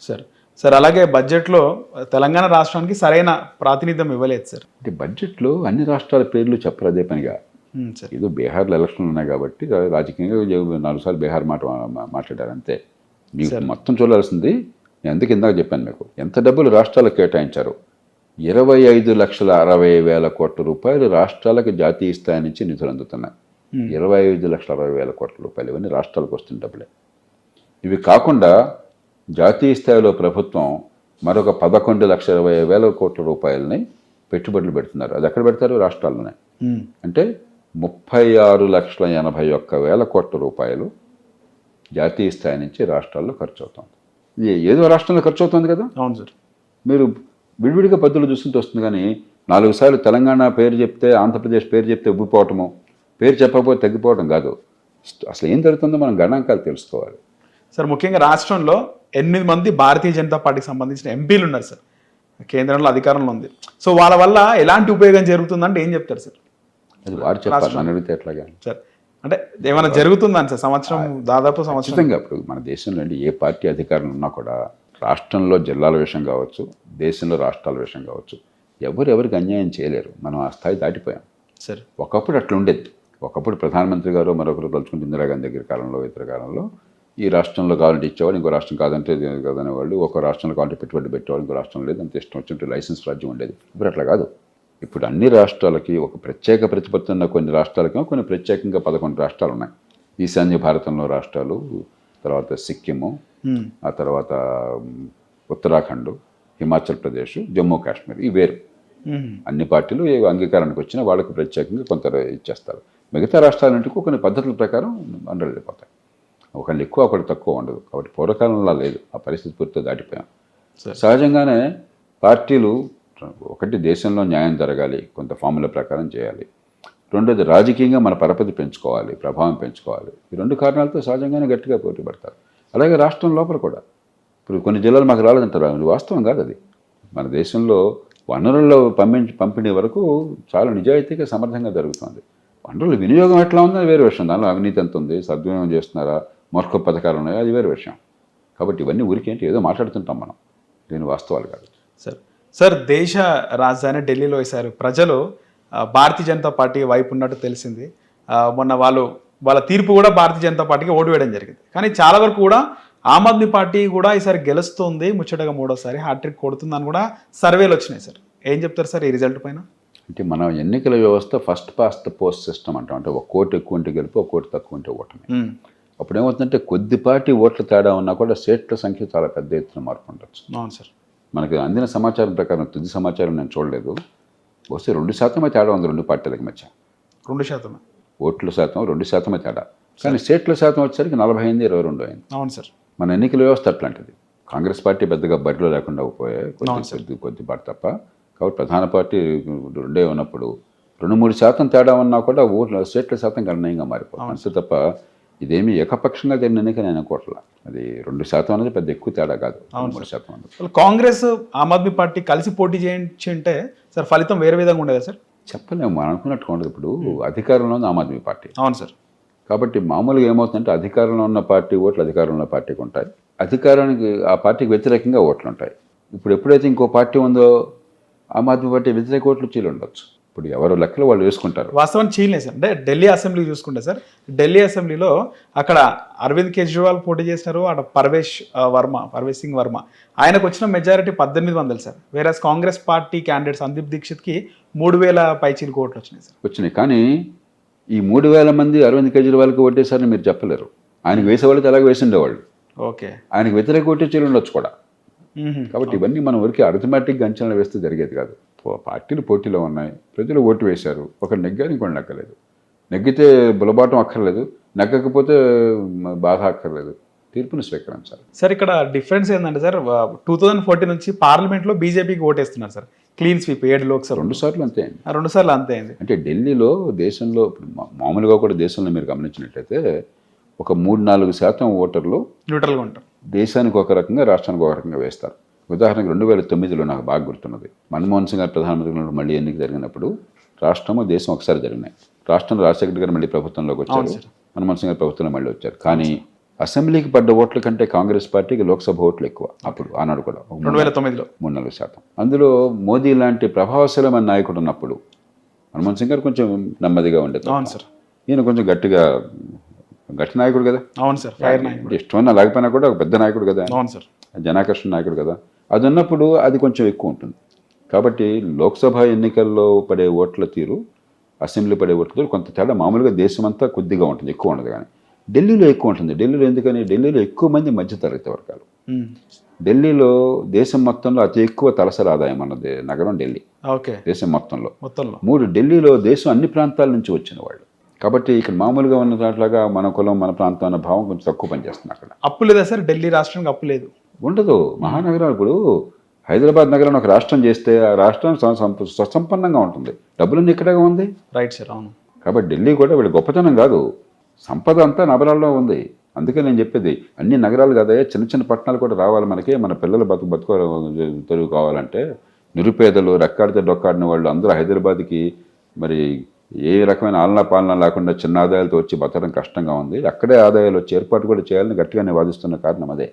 Sir. Sir అలాగే బడ్జెట్లో తెలంగాణ రాష్ట్రానికి సరైన ప్రాతినిధ్యం ఇవ్వలేదు సార్. అంటే బడ్జెట్లో అన్ని రాష్ట్రాల పేర్లు చెప్పరు అదే పనిగా. సార్. ఏదో బీహార్లో ఎలక్షన్లు ఉన్నాయి కాబట్టి రాజకీయంగా నాలుగు సార్లు బీహార్ మాట మాట్లాడారు అంతే. మీకు మొత్తం చూడాల్సింది నేను ఎందుకు ఇందాక చెప్పాను మీకు ఎంత డబ్బులు రాష్ట్రాలకు కేటాయించారు? ఇరవై ఐదు లక్షల అరవై వేల కోట్ల రూపాయలు రాష్ట్రాలకు జాతీయ స్థాయి నుంచి నిధులు అందుతున్నాయి. ఇరవై ఐదు లక్షల అరవై వేల కోట్ల రూపాయలు ఇవన్నీ రాష్ట్రాలకు వస్తున్న డబ్బులే. ఇవి కాకుండా జాతీయ స్థాయిలో ప్రభుత్వం మరొక పదకొండు లక్షల ఇరవై వేల కోట్ల రూపాయలని పెట్టుబడులు పెడుతున్నారు. అది ఎక్కడ పెడతారు? రాష్ట్రాల్లోనే. అంటే ముప్పై ఆరు లక్షల ఎనభై ఒక్క వేల కోట్ల రూపాయలు జాతీయ స్థాయి నుంచి రాష్ట్రాల్లో ఖర్చు అవుతుంది ఇది ఏదో రాష్ట్రంలో ఖర్చు అవుతుంది కదా? అవును సార్. మీరు విడివిడిగా పద్ధతులు చూస్తుంటే వస్తుంది కానీ నాలుగు సార్లు తెలంగాణ పేరు చెప్తే ఆంధ్రప్రదేశ్ పేరు చెప్తే ఉబ్బిపోవటము. పేరు చెప్పకపోతే తగ్గిపోవడం కాదు. అసలు ఏం జరుగుతుందో మనం గణాంకాలు తెలుసుకోవాలి. సార్ ముఖ్యంగా రాష్ట్రంలో ఎనిమిది మంది భారతీయ జనతా పార్టీకి సంబంధించిన ఎంపీలు ఉన్నారు సార్. కేంద్రంలో అధికారంలో ఉంది. సో వాళ్ళ వల్ల ఎలాంటి ఉపయోగం జరుగుతుందంటే ఏం చెప్తారు సార్? అది చెప్పాలి ఎట్లాగా సార్ అంటే ఏమైనా జరుగుతుందని సార్? సంవత్సరం దాదాపు సంవత్సరం. ఇప్పుడు మన దేశంలో ఏ పార్టీ అధికారంలో ఉన్నా కూడా రాష్ట్రంలో జిల్లాల విషయం కావచ్చు దేశంలో రాష్ట్రాల విషయం కావచ్చు ఎవరు ఎవరికి అన్యాయం చేయలేరు. మనం ఆ స్థాయి దాటిపోయాం. సార్. ఒకప్పుడు అట్లా ఉండేది ఒకప్పుడు ప్రధానమంత్రి గారు మరొకరు తలుచుకుంటే ఇందిరాగాంధీ దగ్గర కాలంలో ఇతర కాలంలో ఈ రాష్ట్రంలో కావాలంటే ఇచ్చేవాళ్ళు ఇంకో రాష్ట్రం కాదంటే కాదనే వాళ్ళు ఒక రాష్ట్రంలో కావాలంటే పెట్టుబడి పెట్టేవాళ్ళు ఇంకో రాష్ట్రం లేదు అంత ఇష్టం వచ్చినట్టు లైసెన్స్ రాజ్యం ఉండేది. ఇప్పుడు అట్లా కాదు. ఇప్పుడు అన్ని రాష్ట్రాలకి ఒక ప్రత్యేక ప్రతిపత్తి ఉన్న కొన్ని రాష్ట్రాలకేమో కొన్ని ప్రత్యేకంగా పదకొండు రాష్ట్రాలు ఉన్నాయి. ఈశాన్య భారతంలో రాష్ట్రాలు తర్వాత సిక్కిము ఆ తర్వాత ఉత్తరాఖండ్ హిమాచల్ ప్రదేశ్ జమ్మూ కాశ్మీర్ ఈ వేరు. అన్ని పార్టీలు ఏ అంగీకారానికి వచ్చినా వాళ్ళకు ప్రత్యేకంగా కొంత ఇచ్చేస్తారు. మిగతా రాష్ట్రాలంటికి కొన్ని పద్ధతుల ప్రకారం అండలు వెళ్ళిపోతాయి ఒకళ్ళు ఎక్కువ ఒకళ్ళు తక్కువ ఉండదు. కాబట్టి పూర్వకాలంలో లేదు. ఆ పరిస్థితి పూర్తిగా దాటిపోయాం. సహజంగానే పార్టీలు ఒకటి దేశంలో న్యాయం జరగాలి కొంత ఫార్ములా ప్రకారం చేయాలి. రెండోది రాజకీయంగా మన పరపతి పెంచుకోవాలి ప్రభావం పెంచుకోవాలి. ఈ రెండు కారణాలతో సహజంగానే గట్టిగా పోటీ పడతారు. అలాగే రాష్ట్రం లోపల కూడా. ఇప్పుడు కొన్ని జిల్లాలు మాకు రాలేదంటారు. వాస్తవం కాదు అది. మన దేశంలో వనరుల్లో పంపించి పంపిణీ వరకు చాలా నిజాయితీగా సమర్థంగా జరుగుతుంది. వనరుల వినియోగం ఎట్లా ఉందో వేరే విషయం. దానిలో అవినీతి ఎంత ఉంది? సద్వినియోగం చేస్తున్నారా? మూర్ఖ పథకాలు ఉన్నాయా? అది వేరే విషయం. కాబట్టి ఇవన్నీ ఊరికేంటి ఏదో మాట్లాడుతుంటాం మనం. దీని వాస్తవాలు కాదు. సార్ సార్ దేశ రాజధాని ఢిల్లీలో వేశారు ప్రజలు భారతీయ జనతా పార్టీ వైపు ఉన్నట్టు తెలిసింది. మొన్న వాళ్ళు వాళ్ళ తీర్పు కూడా భారతీయ జనతా పార్టీకి ఓటు వేయడం జరిగింది. కానీ చాలా వరకు కూడా ఆమ్ ఆద్మీ పార్టీ కూడా ఈసారి గెలుస్తుంది ముచ్చటగా మూడోసారి హ్యాట్రిక్ కొడుతుందని కూడా సర్వేలు వచ్చినాయి సార్. ఏం చెప్తారు సార్ ఈ రిజల్ట్ పైన? అంటే మన ఎన్నికల వ్యవస్థ first past the post system అంటాం. అంటే ఒక కోటి ఎక్కువ ఉంటే గెలుపు ఒక కోటి తక్కువ ఉంటే ఓటమి. అప్పుడు ఏమవుతుందంటే కొద్దిపాటి ఓట్ల తేడా ఉన్నా కూడా సీట్ల సంఖ్య చాలా పెద్ద ఎత్తున మార్పు ఉండొచ్చు. అవును సార్. మనకి అందిన సమాచారం ప్రకారం తుది సమాచారం నేను చూడలేదు. వస్తే రెండు శాతమే తేడా ఉంది రెండు పార్టీలకు మధ్య. రెండు శాతం ఓట్ల శాతం రెండు శాతమే తేడా. కానీ సీట్ల శాతం వచ్చేసరికి నలభై ఎనిమిది ఇరవై రెండు అయింది. అవును సార్. మన ఎన్నికల వ్యవస్థ అట్లాంటిది. కాంగ్రెస్ పార్టీ పెద్దగా బరిలో లేకుండా పోయే కొద్ది కొద్ది కొద్దిపాటి తప్ప కాబట్టి ప్రధాన పార్టీ రెండే ఉన్నప్పుడు రెండు మూడు శాతం తేడా ఉన్నా కూడా ఓట్ల సీట్ల శాతం గణనీయంగా మారిపోతుంది. అంతే తప్ప ఇదేమి ఏకపక్షంగా జరిగిన ఎన్నిక నేను అనుకోవట్లా అది రెండు శాతం అనేది పెద్ద ఎక్కువ తేడా కాదు. మూడు శాతం అన్నది. కాంగ్రెస్ ఆమ్ ఆద్మీ పార్టీ కలిసి పోటీ చేయించి ఉంటే సార్ ఫలితం వేరే విధంగా ఉండేదా సార్? చెప్పలేము. మనం అనుకున్నట్టుగా ఉండదు. ఇప్పుడు అధికారంలో ఉంది ఆమ్ ఆద్మీ పార్టీ. అవును సార్. కాబట్టి మామూలుగా ఏమవుతుందంటే అధికారంలో ఉన్న పార్టీ ఓట్లు అధికారంలో ఉన్న పార్టీకి ఉంటాయి. అధికారానికి ఆ పార్టీకి వ్యతిరేకంగా ఓట్లు ఉంటాయి. ఇప్పుడు ఎప్పుడైతే ఇంకో పార్టీ ఉందో ఆమ్ ఆద్మీ పార్టీ వ్యతిరేక ఓట్లు చీలు ఉండొచ్చు. ఇప్పుడు ఎవరు లెక్కలు వాళ్ళు వేసుకుంటారు. వాస్తవానికి చీలే సార్ అంటే ఢిల్లీ అసెంబ్లీ చూసుకుంటే సార్ ఢిల్లీ అసెంబ్లీలో అక్కడ అరవింద్ కేజ్రీవాల్ పోటీ చేసినారు. అక్కడ పర్వేష్ వర్మ పర్వేష్ సింగ్ వర్మ. ఆయనకు వచ్చిన మెజారిటీ పద్దెనిమిది వందలు సార్. వేరే కాంగ్రెస్ పార్టీ క్యాండిడేట్ సందీప్ దీక్షిత్కి మూడు వేల పైచీలు కోట్లు వచ్చినాయి సార్. వచ్చినాయి. కానీ ఈ మూడు వేల మంది అరవింద్ కేజ్రీవాల్కి ఓటేసారని మీరు చెప్పలేరు. ఆయనకు వేసేవాళ్ళకి అలాగే వేసి ఉండేవాళ్ళు. ఓకే. ఆయనకు వ్యతిరేక ఓటే చీలు ఉండొచ్చు కూడా. కాబట్టి ఇవన్నీ మనం ఊరికి అర్థమెటిక్గా అంచనా వేస్తే జరిగేది కాదు. పార్టీలు పోటీలో ఉన్నాయి. ప్రజలు ఓటు వేశారు. ఒకరు నెగ్గారు ఇంకోటి నెగ్గలేదు. నెగ్గితే బులబాటం అక్కర్లేదు. నెగ్గకపోతే బాధ అక్కర్లేదు. తీర్పును స్వీకరించాలి. సార్ ఇక్కడ డిఫరెన్స్ ఏంటంటే సార్ టూ థౌజండ్ ఫోర్టీన్ నుంచి పార్లమెంట్లో బీజేపీకి ఓటేస్తున్నారు సార్. క్లీన్ స్వీప్ ఏడు లోక్సభ. రెండు సార్లు అంతే అయింది రెండు సార్లు అంతే అయింది అంటే ఢిల్లీలో దేశంలో మామూలుగా కూడా దేశంలో మీరు గమనించినట్లయితే ఒక మూడు నాలుగు శాతం ఓటర్లు న్యూట్రల్గా ఉంటారు. దేశానికి ఒక రకంగా రాష్ట్రానికి ఒక రకంగా వేస్తారు. ఉదాహరణకు రెండు వేల తొమ్మిదిలో నాకు బాగా గుర్తున్నది. మన్మోహన్ సింగ్ గారు ప్రధానమంత్రి మళ్ళీ ఎన్నిక జరిగినప్పుడు రాష్ట్రము దేశం ఒకసారి జరిగినాయి. రాష్ట్రంలో రాజశేఖర్ గారు మళ్ళీ ప్రభుత్వంలోకి వచ్చారు. మన్మోహన్ సింగ్ గారు ప్రభుత్వంలో మళ్ళీ వచ్చారు. కానీ అసెంబ్లీకి పడ్డ ఓట్ల కంటే కాంగ్రెస్ పార్టీకి లోక్సభ ఓట్లు ఎక్కువ అప్పుడు ఆనాడు కూడా. రెండు వేల తొమ్మిదిలో. మూడు నాలుగు శాతం. అందులో మోదీ లాంటి ప్రభావశీలమైన నాయకుడు ఉన్నప్పుడు మన్మోహన్ సింగ్ గారు కొంచెం నెమ్మదిగా ఉండేది అవును సార్. ఈయన కొంచెం గట్టిగా గట్టి నాయకుడు కదా. అవును సార్. ఇష్టమన్నా లేకపోయినా కూడా ఒక పెద్ద నాయకుడు కదా. అవును సార్. జనాకర్షణ నాయకుడు కదా. అది ఉన్నప్పుడు అది కొంచెం ఎక్కువ ఉంటుంది. కాబట్టి లోక్సభ ఎన్నికల్లో పడే ఓట్ల తీరు అసెంబ్లీ పడే ఓట్ల తీరు కొంత తేడా. మామూలుగా దేశమంతా కొద్దిగా ఉంటుంది ఎక్కువ ఉండదు కానీ. ఢిల్లీలో ఎక్కువ ఉంటుంది. ఢిల్లీలో ఎందుకని? ఢిల్లీలో ఎక్కువ మంది మధ్యతరగతి వర్గాలు. ఢిల్లీలో దేశం మొత్తంలో అతి ఎక్కువ తలసరి ఆదాయం అన్నది నగరం ఢిల్లీ. ఓకే. దేశం మొత్తంలో. మొత్తంలో. మూడు ఢిల్లీలో దేశం అన్ని ప్రాంతాల నుంచి వచ్చిన వాళ్ళు. కాబట్టి ఇక్కడ మామూలుగా ఉన్న దాంట్లాగా మన కులం మన ప్రాంతం అన్న భావం కొంచెం తక్కువ పనిచేస్తుంది అక్కడ. అప్పు లేదా సార్? ఢిల్లీ రాష్ట్రానికి అప్పు లేదు. ఉండదు. మహానగరాలు ఇప్పుడు హైదరాబాద్ నగరం ఒక రాష్ట్రం చేస్తే ఆ రాష్ట్రం స్వసంపన్నంగా ఉంటుంది. డబ్బులన్నీ ఇక్కడే ఉంది? రైట్ సార్ అవును. కాబట్టి ఢిల్లీ కూడా వీళ్ళ గొప్పతనం కాదు. సంపద అంతా నగరాల్లో ఉంది. అందుకే నేను చెప్పేది అన్ని నగరాలు కాదయ్యా చిన్న చిన్న పట్టణాలు కూడా రావాలి మనకి. మన పిల్లలు బతుకు బతుకు తెలుగు కావాలంటే నిరుపేదలు రెక్కాడితే డొక్కాడిన వాళ్ళు అందరూ హైదరాబాద్కి మరి ఏ రకమైన ఆలనా పాలన లేకుండా చిన్న ఆదాయాలతో వచ్చి బతకడం కష్టంగా ఉంది. అక్కడే ఆదాయాలు వచ్చి ఏర్పాటు కూడా చేయాలని గట్టిగానే వాదిస్తున్న కారణం అదే.